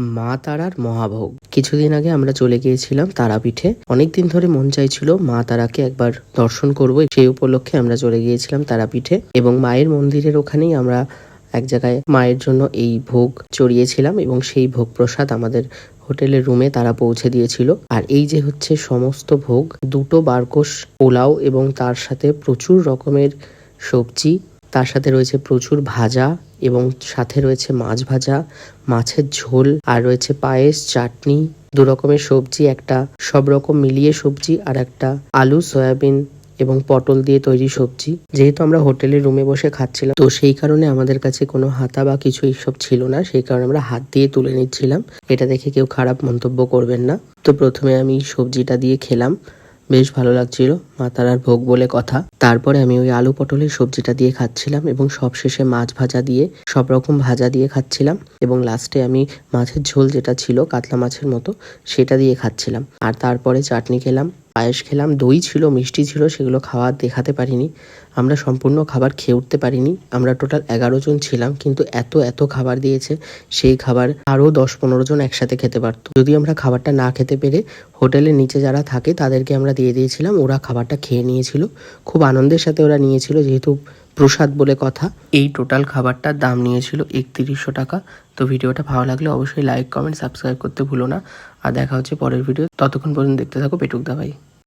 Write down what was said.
মা তারার মহাভোগ। কিছুদিন আগে আমরা চলে গিয়েছিলাম তারাপীঠে। অনেকদিন ধরে মন চাইছিল মা তারাকে একবার দর্শন করব। সেই উপলক্ষে আমরা চলে গিয়েছিলাম তারাপীঠে এবং মায়ের মন্দিরের ওখানেই আমরা এক জায়গায় মায়ের জন্য এই ভোগ চড়িয়েছিলাম এবং সেই ভোগ প্রসাদ আমাদের হোটেলের রুমে তারা পৌঁছে দিয়েছিল। আর এই যে হচ্ছে সমস্ত ভোগ, দুটো বারকোষ পোলাও এবং তার সাথে প্রচুর রকমের সবজি তার সাথে রয়েছে প্রচুর ভাজা এবং সাথে রয়েছে মাছ ভাজা, মাছের ঝোল আর রয়েছে পায়েস, চাটনি, দু রকমের সবজি, একটা সব রকম মিলিয়ে সবজি আর একটা আলু, সয়াবিন এবং পটল দিয়ে তৈরি সবজি। যেহেতু আমরা হোটেলের রুমে বসে খাচ্ছিলাম, তো সেই কারণে আমাদের কাছে কোনো হাতা বা কিছু এইসব ছিল না, সেই কারণে আমরা হাত দিয়ে তুলে নিচ্ছিলাম। এটা দেখে কেউ খারাপ মন্তব্য করবেন না। তো প্রথমে আমি সবজিটা দিয়ে খেলাম। বেশ ভালো লাগছিল মা তারার ভোগ বলে কথা। তারপরে আমি ওই আলু পটলের সবজিটা দিয়ে খাচ্ছিলাম এবং সব শেষে মাছ ভাজা দিয়ে, সব রকম ভাজা দিয়ে খাচ্ছিলাম এবং লাস্টে আমি মাছের ঝোল যেটা ছিল, কাতলা মাছের মতো, সেটা দিয়ে খাচ্ছিলাম। আর তারপরে চাটনি খেলাম। পায়েস খেলাম, দই ছিল, মিষ্টি ছিল, সেগুলো খাওয়া দেখাতে পারিনি। আমরা সম্পূর্ণ খাবার খেয়ে উঠতে পারিনি। আমরা টোটাল এগারো জন ছিলাম, কিন্তু এত এত খাবার দিয়েছে, সেই খাবার আরও দশ, পনেরো জন একসাথে খেতে পারত। যদি আমরা খাবারটা না খেতে পেরে হোটেলের নিচে যারা থাকে, তাদেরকে আমরা দিয়ে দিয়েছিলাম। ওরা খাবারটা খেয়ে নিয়েছিল। খুব আনন্দের সাথে ওরা নিয়েছিল, যেহেতু প্রসাদ বলে কথা। এই টোটাল খাবারটার দাম নিয়েছিল একত্রিশশো টাকা। তো ভিডিওটা ভালো লাগলে অবশ্যই লাইক, কমেন্ট, সাবস্ক্রাইব করতে ভুলো না। আর দেখা হচ্ছে পরের ভিডিও ততক্ষণ পর্যন্ত দেখতে থাকো পেটুক দাবাই